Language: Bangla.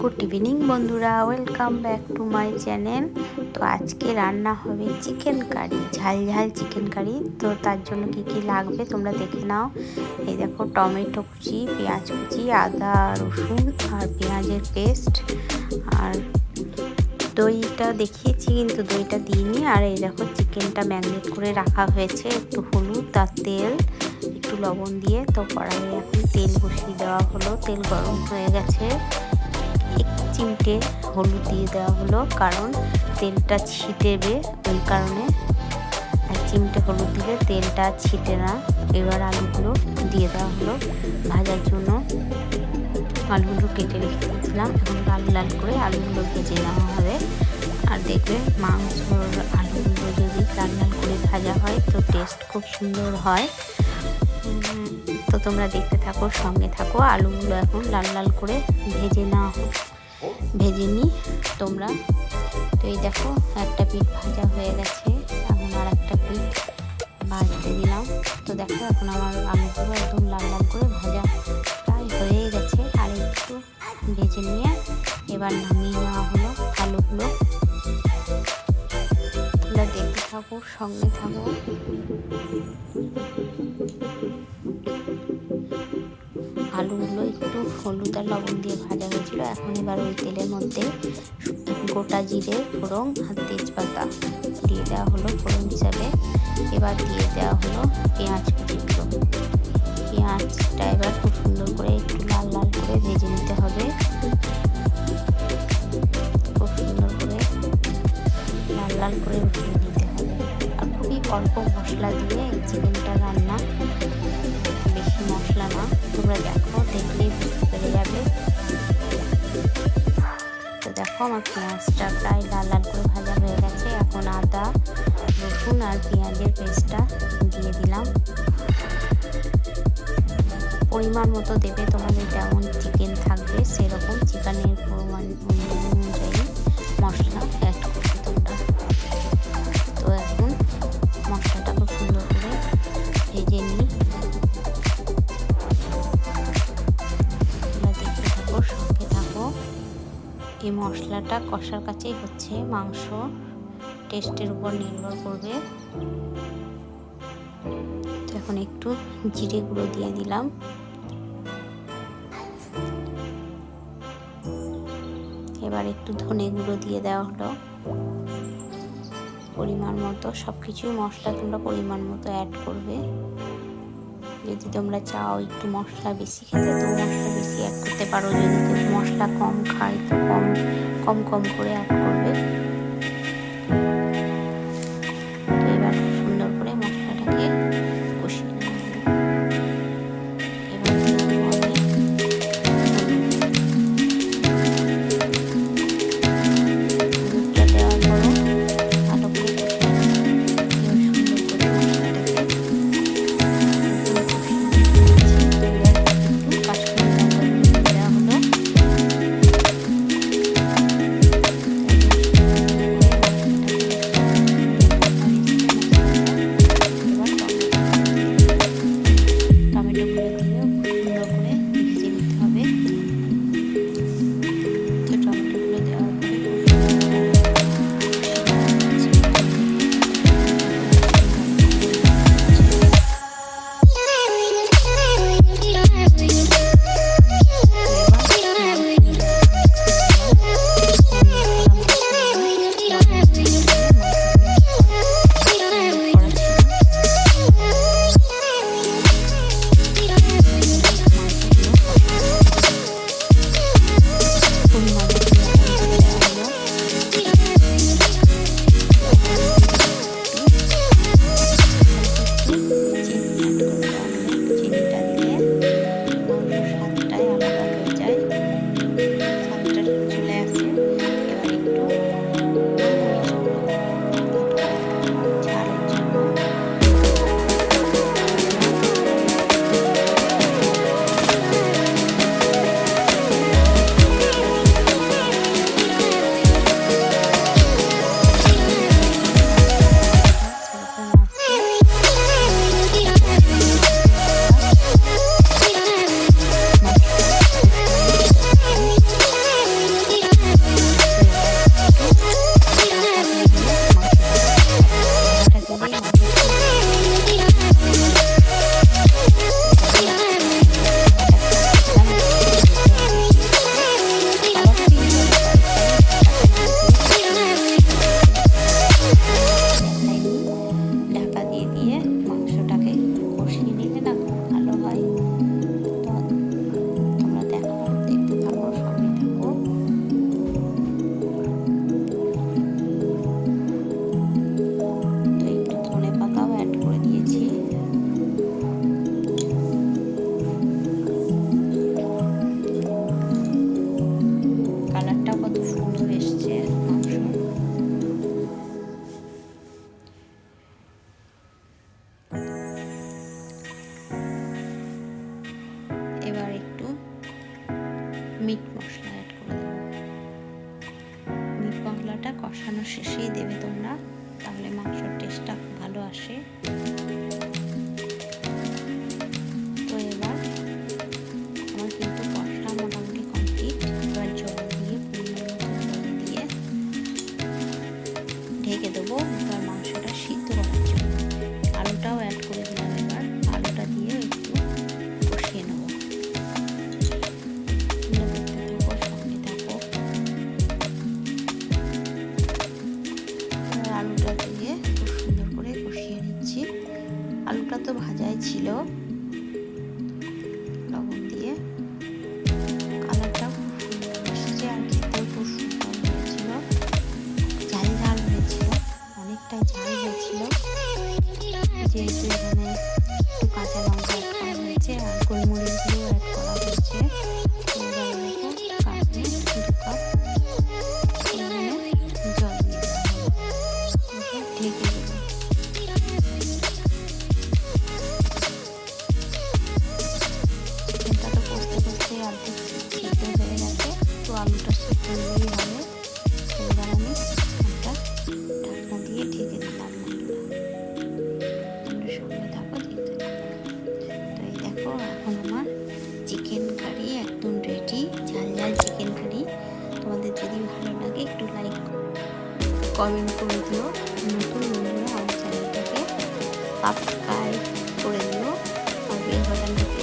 গুড ইভিনিং বন্ধুরা. Welcome back to my channel তো আজকে রান্না হবে চিকেন কারি ঝাল ঝাল চিকেন কারি তো তার জন্য কি কি লাগবে তোমরা দেখে নাও। এই দেখো টমেটো কুচি, পেঁয়াজ কুচি, আদা, রসুন আর পেঁয়াজের পেস্ট আর দইটা দেখিয়েছি, কিন্তু দইটা দিইনি। আর এই দেখো চিকেনটা ম্যাগনেট করে রাখা হয়েছে একটু হলুদ আর তেল, একটু লবণ দিয়ে। তো কড়াইয়ে এখন তেল বসিয়ে দেওয়া হলো। তেল গরম হয়ে গেছে। চিমটে হলুদ দিয়ে দেওয়া হলো, কারণ তেলটা ছিটেবে ওই কারণে। এক চিমটে হলুদ দিলে তেলটা ছিটে না। এবার আলুগুলো দিয়ে দেওয়া হলো ভাজার জন্য। আলুগুলো কেটে রেখে দিয়েছিলাম লাল লাল করে আলুগুলো ভেজে নেওয়া হবে। আর দেখবে মাংসর আলুগুলো যদি লাল লাল করে ভাজা হয়, তো টেস্ট খুব সুন্দর হয়। তো তোমরা দেখতে থাকো, সঙ্গে থাকো। আলুগুলো এখন লাল লাল করে ভেজে নেওয়া ভেজে নিই তোমরা। তো এই দেখো, একটা পিঠ ভাজা হয়ে গেছে। এখন আর একটা পিঠ ভাজতে দিলাম। তো দেখো, এখন আমার আলুগুলো একদম লাল লাল করে ভাজা প্রায় হয়ে গেছে। আর একটু ভেজে নিয়ে এবার নামিয়ে নেওয়া হলো আলুগুলো। তোমরা দেখতে থাকো, সঙ্গে থাকো। আলুগুলো একটু হলুদ আর লবণ দিয়ে ভাজা হয়েছিল। এখন এবার ওই তেলের মধ্যে গোটা জিরে, ফোড়ন আর তেজপাতা দিয়ে দেওয়া হলো ফোড়ন হিসাবে। এবার দিয়ে দেওয়া হলো পেঁয়াজ কুচিগুলো পেঁয়াজটা এবার খুব সুন্দর করে একটু লাল লাল করে ভেজে নিতে হবে। খুব সুন্দর করে লাল লাল করে ভেজে নিতে হবে। আর খুবই অল্প মশলা দিয়ে এই চিকেনটা রান্না আমার পেঁয়াজটা প্রায় লাল লাল করে ভাজা হয়ে গেছে। এখন আদা, রসুন আর পেঁয়াজের পেস্টটা দিয়ে দিলাম। পরিমাণ মতো দেবে, তোমাদের যেমন চিকেন থাকবে, সেরকম চিকেনের পরিমাণ অনুযায়ী মশলা অ্যাড এই মশলাটা কষার কাছেই হচ্ছে, মাংস টেস্টের উপর নির্ভর করবে। তো এখন একটু জিরে গুঁড়ো দিয়ে দিলাম। এবার একটু ধনে গুঁড়ো দিয়ে দেওয়া হলো। পরিমাণ মতো সব কিছুই মশলা তোমরা পরিমাণ মতো অ্যাড করবে। যদি তোমরা চাও একটু মশলা বেশি খেতে, তো মশলা বেশি অ্যাড করতে পারো। যদি মশলা কম খায়, তো কম কম কম করে অ্যাড করবে। মিট মশলা অ্যাড করে দেবো। মিট মশলাটা কষানো শেষেই দেবে তোমরা, তাহলে মাংসর টেস্টটা ভালো আসে। আলুটা তো ভাজাই ছিল। লবণ দিয়ে। কালারটা আর খুব সুন্দর অনেকটাই ঝাল হয়েছিল। যেহেতু কমেন্ট করে দিও নতুন বন্ধুরা আমার চ্যানেলটাকে সাবস্ক্রাইব করে দিও আর বেল বাটনটাকে